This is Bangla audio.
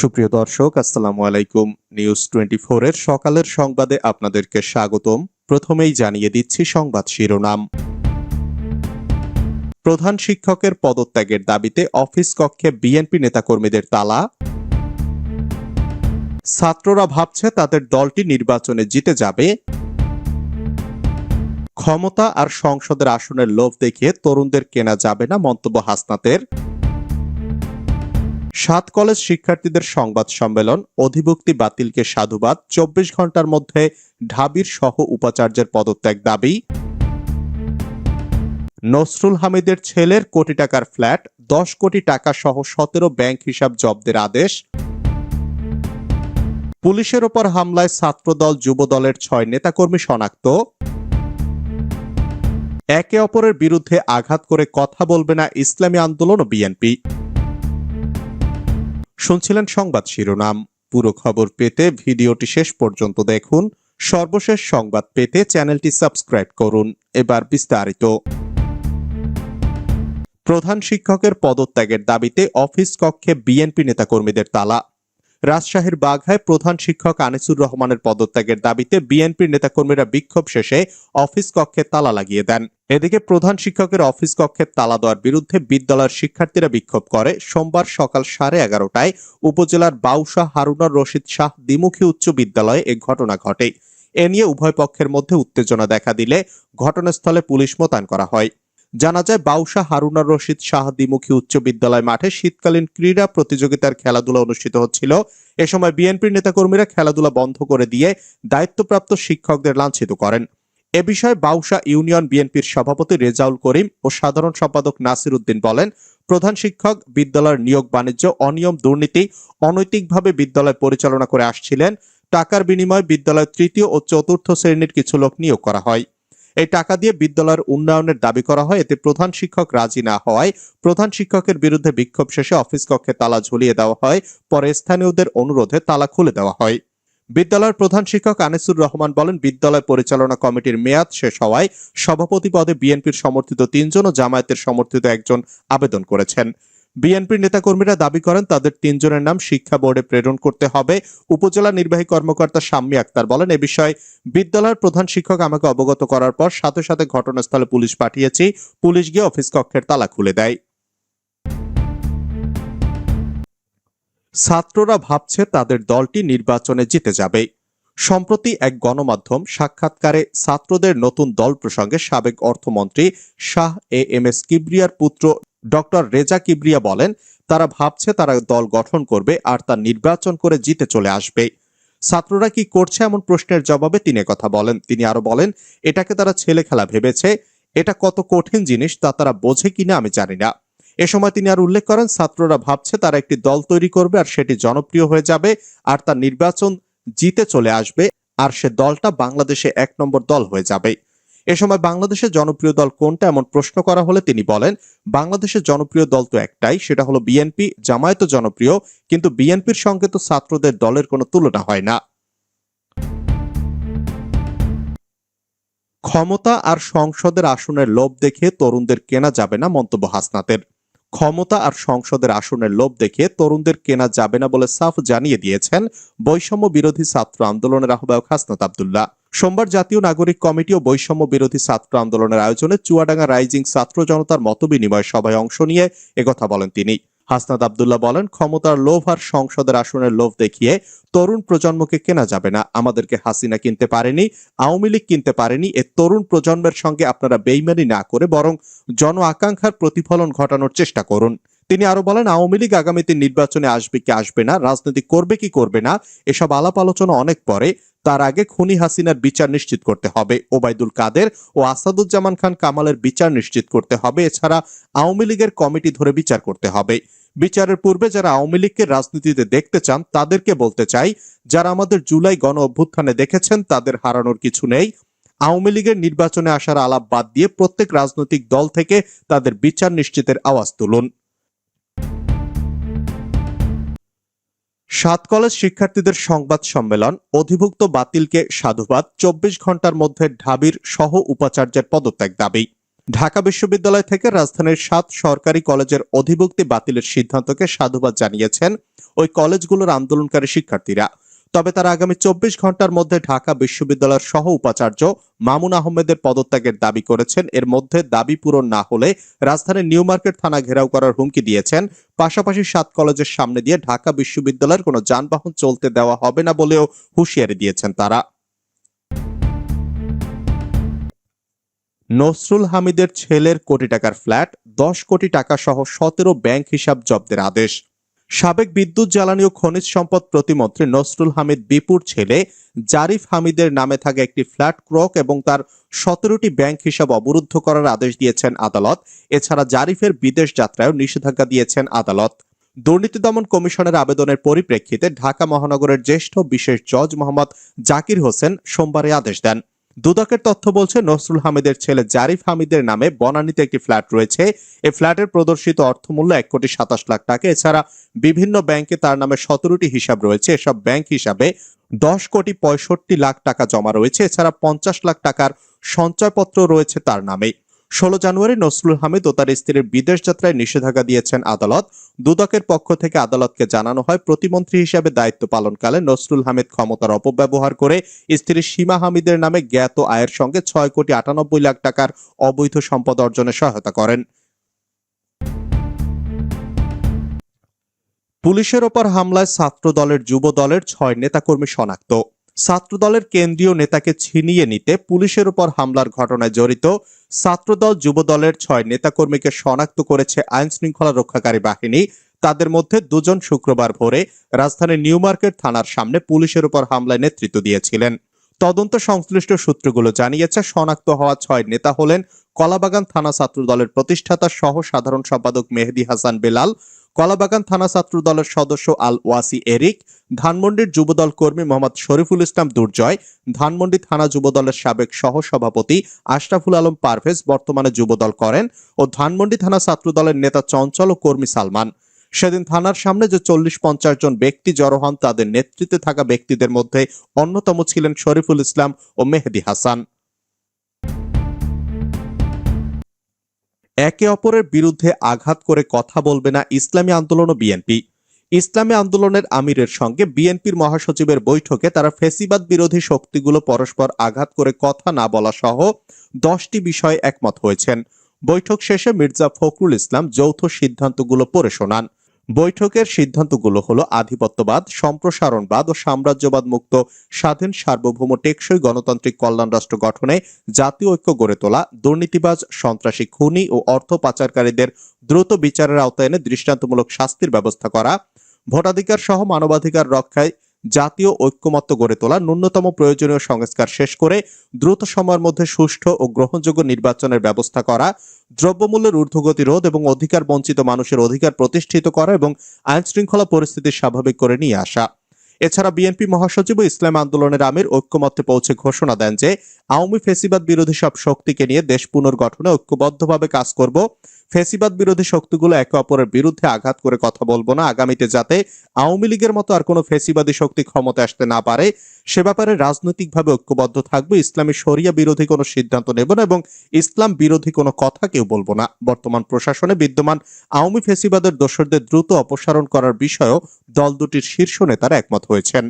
সুপ্রিয় দর্শক, আসসালামু আলাইকুম। নিউজ টোয়েন্টি এর সকালের সংবাদে আপনাদেরকে স্বাগতম। প্রথমেই জানিয়ে দিচ্ছি সংবাদ শিরোনাম। প্রধান শিক্ষকের পদত্যাগের দাবিতে অফিস কক্ষে বিএনপি নেতাকর্মীদের তালা। ছাত্ররা ভাবছে তাদের দলটি নির্বাচনে জিতে যাবে। ক্ষমতা আর সংসদের আসনের লোভ দেখিয়ে তরুণদের কেনা যাবে না মন্তব্য হাসনাতের। সাত কলেজ শিক্ষার্থীদের সংবাদ সম্মেলন, অধিভুক্তি বাতিলকে সাধুবাদ, চব্বিশ ঘণ্টার মধ্যে ঢাবির সহ উপাচার্যের পদত্যাগ দাবি। নসরুল হামিদের ছেলের কোটি টাকার ফ্ল্যাট, দশ কোটি টাকা সহ সতেরো ব্যাংক হিসাব জব্দের আদেশ। পুলিশের ওপর হামলায় ছাত্রদল যুবদলের ছয় নেতাকর্মী শনাক্ত। একে অপরের বিরুদ্ধে আঘাত করে কথা বলবে না ইসলামী আন্দোলন ও বিএনপি। শুনছিলেন সংবাদ শিরোনাম। পুরো খবর পেতে ভিডিওটি শেষ পর্যন্ত দেখুন। সর্বশেষ সংবাদ পেতে চ্যানেলটি সাবস্ক্রাইব করুন। এবার বিস্তারিত। প্রধান শিক্ষকের পদত্যাগের দাবিতে অফিস কক্ষে বিএনপি নেতাকর্মীদের তালা। রাজশাহীর বাঘায় প্রধান শিক্ষক আনিসুর রহমানের পদত্যাগের দাবিতে বিএনপির নেতাকর্মীরা বিক্ষোভ শেষে অফিস কক্ষে তালা লাগিয়ে দেন। এদিকে প্রধান শিক্ষকের অফিস কক্ষে তালা দেওয়ার বিরুদ্ধে বিদ্যালয়ের শিক্ষার্থীরা বিক্ষোভ করে। সোমবার সকাল সাড়ে এগারোটায় উপজেলার বাউসা হারুনার রশিদ শাহ দ্বিমুখী উচ্চ বিদ্যালয়ে এ ঘটনা ঘটে। এ নিয়ে উভয় পক্ষের মধ্যে উত্তেজনা দেখা দিলে ঘটনাস্থলে পুলিশ মোতায়েন করা হয়। জানা যায় বাউসা হারুনার রশিদ শাহ দ্বিমুখী উচ্চ বিদ্যালয় মাঠে শীতকালীন ক্রীড়া প্রতিযোগিতার খেলাধুলা অনুষ্ঠিত হচ্ছিল। এ সময় বিএনপির নেতাকর্মীরা খেলাধুলা বন্ধ করে দিয়ে দায়িত্বপ্রাপ্ত শিক্ষকদের লাঞ্ছিত করেন। এ বিষয়ে বাউসা ইউনিয়ন বিএনপির সভাপতি রেজাউল করিম ও সাধারণ সম্পাদক নাসির উদ্দিন বলেন, প্রধান শিক্ষক বিদ্যালয়ের নিয়োগ বাণিজ্য, অনিয়ম দুর্নীতি, অনৈতিকভাবে বিদ্যালয় পরিচালনা করে আসছিলেন। টাকার বিনিময়ে বিদ্যালয়ের তৃতীয় ও চতুর্থ শ্রেণির কিছু লোক নিয়োগ করা হয়। এই টাকা দিয়ে বিদ্যালয়ের উন্নয়নের দাবি করা হয়। এতে প্রধান শিক্ষক রাজি না হওয়ায় প্রধান শিক্ষকের বিরুদ্ধে বিক্ষোভ শেষে অফিস কক্ষে তালা ঝুলিয়ে দেওয়া হয়। পরে স্থানীয়দের অনুরোধে তালা খুলে দেওয়া হয়। বিদ্যালয়ের প্রধান শিক্ষক আনিসুর রহমান বলেন, বিদ্যালয় পরিচালনা কমিটির মেয়াদ শেষ হওয়ায় সভাপতি পদে বিএনপির সমর্থিত তিনজন ও জামায়াতের সমর্থিত একজন আবেদন করেছেন। বিএনপির নেতাকর্মীরা দাবি করেন তাদের তিনজনের নাম শিক্ষা বোর্ডে প্রেরণ করতে হবে। উপজেলা নির্বাহী কর্মকর্তা শাম্মী আক্তার বলেন, এ বিষয়ে বিদ্যালয়ের প্রধান শিক্ষক আমাকে অবগত করার পর সাথে সাথে ঘটনাস্থলে পুলিশ পাঠিয়েছি। পুলিশ গিয়ে অফিস কক্ষের তালা খুলে দেয়। ছাত্ররা ভাবছে তাদের দলটি নির্বাচনে জিতে যাবে। সম্প্রতি এক গণমাধ্যম সাক্ষাৎকারে ছাত্রদের নতুন দল প্রসঙ্গে সাবেক অর্থমন্ত্রী শাহ এ এম এস কিবরিয়ার পুত্র ডক্টর রেজা কিবরিয়া বলেন, তারা ভাবছে তারা দল গঠন করবে আর তা নির্বাচন করে জিতে চলে আসবে। ছাত্ররা কি করছে এমন প্রশ্নের জবাবে তিনি কথা বলেন। তিনি আরও বলেন, এটাকে তারা ছেলে খেলা ভেবেছে, এটা কত কঠিন জিনিস তা তারা বোঝে কিনা আমি জানি না। এ সময় তিনি আর উল্লেখ করেন, ছাত্ররা ভাবছে তারা একটি দল তৈরি করবে আর সেটি জনপ্রিয় হয়ে যাবে আর তার নির্বাচন জিতে চলে আসবে আর সে দলটা বাংলাদেশে এক নম্বর দল হয়ে যাবে। এ সময় বাংলাদেশের জনপ্রিয় দল কোনটা এমন প্রশ্ন করা হলে তিনি বলেন, বাংলাদেশের জনপ্রিয় দল তো একটাই, সেটা হলো বিএনপি, জামায়াত জনপ্রিয়, কিন্তু বিএনপির সঙ্গে তো ছাত্রদের দলের কোনো তুলনা হয় না। ক্ষমতা আর সংসদের আসনের লোভ দেখে তরুণদের কেনা যাবে না মন্তব্য হাসনাতের। ক্ষমতা আর সংসদের আসনের লোভ দেখে তরুণদের কেনা যাবে না বলে সাফ জানিয়ে দিয়েছেন বৈষম্য বিরোধী ছাত্র আন্দোলনের আহ্বায়ক হাসনাত আবদুল্লাহ। সোমবার জাতীয় নাগরিক কমিটি ও বৈষম্য বিরোধী ছাত্র আন্দোলনের আয়োজনে চুয়াডাঙ্গা রাইজিং ছাত্র জনতার মতবিনিময় সভায় অংশ নিয়ে একথা বলেন তিনি। হাসনাত আবদুল্লাহ বলেন, ক্ষমতার লোভ আর সংসদের আসনের লোভ দেখিয়ে তরুণ প্রজন্মকে কেনা যাবে না। আমাদেরকে হাসিনা কিনতে পারেনি, আওয়ামী লীগ কিনতে পারেনি, এ তরুণ প্রজন্মের সঙ্গে আপনারা বেইমানি না করে বরং জন আকাঙ্ক্ষার প্রতিফলন ঘটানোর চেষ্টা করুন। তিনি আরও বলেন, আওয়ামী লীগ আগামীতে নির্বাচনে আসবে কি আসবে না, রাজনীতি করবে কি করবে না, এসব আলাপ আলোচনা অনেক পরে। তার আগে খুনি হাসিনার বিচার নিশ্চিত করতে হবে, ওবায়দুল কাদের ও আসাদুজ্জামান খান কামালের বিচার নিশ্চিত করতে হবে, এছাড়া আওয়ামী লীগের কমিটি ধরে বিচার করতে হবে। বিচারের পূর্বে যারা আওয়ামী লীগকে রাজনীতিতে দেখতে চান, তাদেরকে বলতে চাই, যারা আমাদের জুলাই গণ অভ্যুত্থানে দেখেছেন, তাদের হারানোর কিছু নেই। আওয়ামী লীগের নির্বাচনে আসার আলাপ বাদ দিয়ে প্রত্যেক রাজনৈতিক দল থেকে তাদের বিচার নিশ্চিতের আওয়াজ তুলুন। সাত কলেজ শিক্ষার্থীদের সংবাদ সম্মেলন, অধিভুক্ত বাতিলকে সাধুবাদ, চব্বিশ ঘণ্টার মধ্যে ঢাবির সহ উপাচার্যের পদত্যাগ দাবি। ঢাকা বিশ্ববিদ্যালয় থেকে রাজধানীর সাত সরকারি কলেজের অধিভুক্তি বাতিলের সিদ্ধান্তকে সাধুবাদ জানিয়েছেন ওই কলেজগুলোর আন্দোলনকারী শিক্ষার্থীরা। তবে তারা আগামী চব্বিশ ঘণ্টার মধ্যে ঢাকা বিশ্ববিদ্যালয়ের সহ উপাচার্য মামুন আহমেদের পদত্যাগের দাবি করেছেন। এর মধ্যে দাবি পূরণ না হলে রাজধানীর নিউ মার্কেট থানা ঘেরাও করার হুমকি দিয়েছেন। পাশাপাশি সাত কলেজের সামনে দিয়ে ঢাকা বিশ্ববিদ্যালয়ের কোনো যানবাহন চলতে দেওয়া হবে না বলেও হুঁশিয়ারি দিয়েছেন তারা। নসরুল হামিদের ছেলের কোটি টাকার ফ্ল্যাট, দশ কোটি টাকা সহ সতেরো ব্যাংক হিসাব জব্দের আদেশ। সাবেক বিদ্যুৎ, জ্বালানি ও খনিজ সম্পদ প্রতিমন্ত্রী নসরুল হামিদ বিপুর ছেলে জারিফ হামিদের নামে থাকা একটি ফ্ল্যাট ক্রক এবং তার সতেরোটি ব্যাংক হিসাব অবরুদ্ধ করার আদেশ দিয়েছেন আদালত। এছাড়া জারিফের বিদেশ যাত্রায়ও নিষেধাজ্ঞা দিয়েছেন আদালত। দুর্নীতি দমন কমিশনের আবেদনের পরিপ্রেক্ষিতে ঢাকা মহানগরের জ্যেষ্ঠ বিশেষ জজ মোহাম্মদ জাকির হোসেন সোমবারে আদেশ দেন। দুদকের তথ্য বলছে, নসরুল হামিদের ছেলে জারিফ হামিদের নামে বনানীতে একটি ফ্ল্যাট রয়েছে। এই ফ্ল্যাটের প্রদর্শিত অর্থমূল্য এক কোটি সাতাশ লাখ টাকা। এছাড়া বিভিন্ন ব্যাংকে তার নামে সতেরোটি হিসাব রয়েছে। এসব ব্যাংক হিসাবে দশ কোটি পঁয়ষট্টি লাখ টাকা জমা রয়েছে। এছাড়া পঞ্চাশ লাখ টাকার সঞ্চয়পত্র রয়েছে তার নামে। ষোলো জানুয়ারি নসরুল হামিদ ও তার স্ত্রীর বিদেশ যাত্রায় নিষেধাজ্ঞা দিয়েছেন আদালত। দুদকের পক্ষ থেকে আদালতকে জানানো হয়, প্রতিমন্ত্রী হিসেবে দায়িত্ব পালনকালে নসরুল হামিদ ক্ষমতার অপব্যবহার করে স্ত্রী সীমা হামিদের নামে জ্ঞাত আয়ের সঙ্গে ছয় কোটি আটানব্বই লাখ টাকার অবৈধ সম্পদ অর্জনে সহায়তা করেন। পুলিশের ওপর হামলায় ছাত্র দলের যুব দলের ছয় নেতাকর্মী শনাক্ত। ছাত্র দলের কেন্দ্রীয় নেতাকে ছিনিয়ে নিতে পুলিশের উপর হামলার ঘটনায় জড়িত ছাত্রদল যুব দলের ছয় নেতাকর্মীকে শনাক্ত করেছে আইন শৃঙ্খলা রক্ষাকারী বাহিনী। তাদের মধ্যে দুজন শুক্রবার ভোরে রাজধানীর নিউ মার্কেট থানার সামনে পুলিশের উপর হামলায় নেতৃত্ব দিয়েছিলেন। তদন্ত সংশ্লিষ্ট সূত্রগুলো জানিয়েছে, শনাক্ত হওয়া ছয় নেতা হলেন কলাবাগান থানা ছাত্র দলের প্রতিষ্ঠাতা সহ সাধারণ সম্পাদক মেহেদি হাসান বেলাল কলাবাগান থানা ছাত্র দলের সদস্য আল ওয়াসি এরিক, ধানমন্ডির যুবদল কর্মী মোহাম্মদ শরীফুল ইসলাম দুর্জয়, ধানমন্ডি থানা যুবদলের সাবেক সহ সভাপতি আশরাফুল আলম পারভেজ বর্তমানে যুবদল করেন ও ধানমন্ডি থানা ছাত্র দলের নেতা চঞ্চল ও কর্মী সালমান। সেদিন থানার সামনে যে চল্লিশ পঞ্চাশ জন ব্যক্তি জড়ো হন, তাদের নেতৃত্বে থাকা ব্যক্তিদের মধ্যে অন্যতম ছিলেন শরীফুল ইসলাম ও মেহেদি হাসান। একে অপরের বিরুদ্ধে আঘাত করে কথা বলবে না ইসলামী আন্দোলন ও বিএনপি। ইসলামী আন্দোলনের আমিরের সঙ্গে বিএনপির মহাসচিবের বৈঠকে তারা ফেসিবাদ বিরোধী শক্তিগুলো পরস্পর আঘাত করে কথা না বলা সহ দশটি বিষয়ে একমত হয়েছেন। বৈঠক শেষে মির্জা ফখরুল ইসলাম যৌথ সিদ্ধান্তগুলো পড়ে শোনান। বৈঠকের সিদ্ধান্তগুলো হলো আধিপত্যবাদ, সম্প্রসারণবাদ ও সাম্রাজ্যবাদ মুক্ত, স্বাধীন, সার্বভৌম, টেকসই গণতান্ত্রিক কল্যাণ রাষ্ট্র গঠনে জাতীয় ঐক্য গড়ে তোলা, দুর্নীতিবাজ, সন্ত্রাসী খুনি ও অর্থ পাচারকারীদের দ্রুত বিচারের আওতায় এনে দৃষ্টান্তমূলক শাস্তির ব্যবস্থা করা ভোটাধিকার সহ মানবাধিকার রক্ষায় জাতীয় ঐক্যমত্য গড়ে তোলা ন্যূনতম প্রয়োজনীয় সংস্কার শেষ করে দ্রুত সময়ের মধ্যে সুষ্ঠু ও গ্রহণযোগ্য নির্বাচনের ব্যবস্থা করা, দ্রব্যমূল্যের ঊর্ধ্বগতি রোধ এবং অধিকার বঞ্চিত মানুষের অধিকার প্রতিষ্ঠিত করা এবং আইন শৃঙ্খলা পরিস্থিতি স্বাভাবিক করে নিয়ে আসা। এছাড়া বিএনপি মহাসচিব ইসলাম আন্দোলনের আমির ঐক্যমত্যে পৌঁছে ঘোষণা দেন যে, আওয়ামী ফেসিবাদ বিরোধী সব শক্তিকে নিয়ে দেশ পুনর্গঠনে ঐক্যবদ্ধভাবে কাজ করব। ফেসিবাদ বিরোধী শক্তিগুলো একে অপরের বিরুদ্ধে আঘাত করে কথা বলব না। আগামীতে যাতে আওয়ামী লীগের মতো আর কোনো ফেসিবাদী শক্তি ক্ষমতা আসতে না পারে, সে ব্যাপারে রাজনৈতিকভাবে ঐক্যবদ্ধ থাকবে। ইসলামী শরিয়া বিরোধী কোনো সিদ্ধান্ত নেব না এবং ইসলাম বিরোধী কোনো কথা কেউ বলব না। বর্তমান প্রশাসনে বিদ্যমান আওয়ামী ফেসিবাদের দোসরদের দ্রুত অপসারণ করার বিষয়েও দল দুটির শীর্ষ নেতারা একমত হয়েছেন।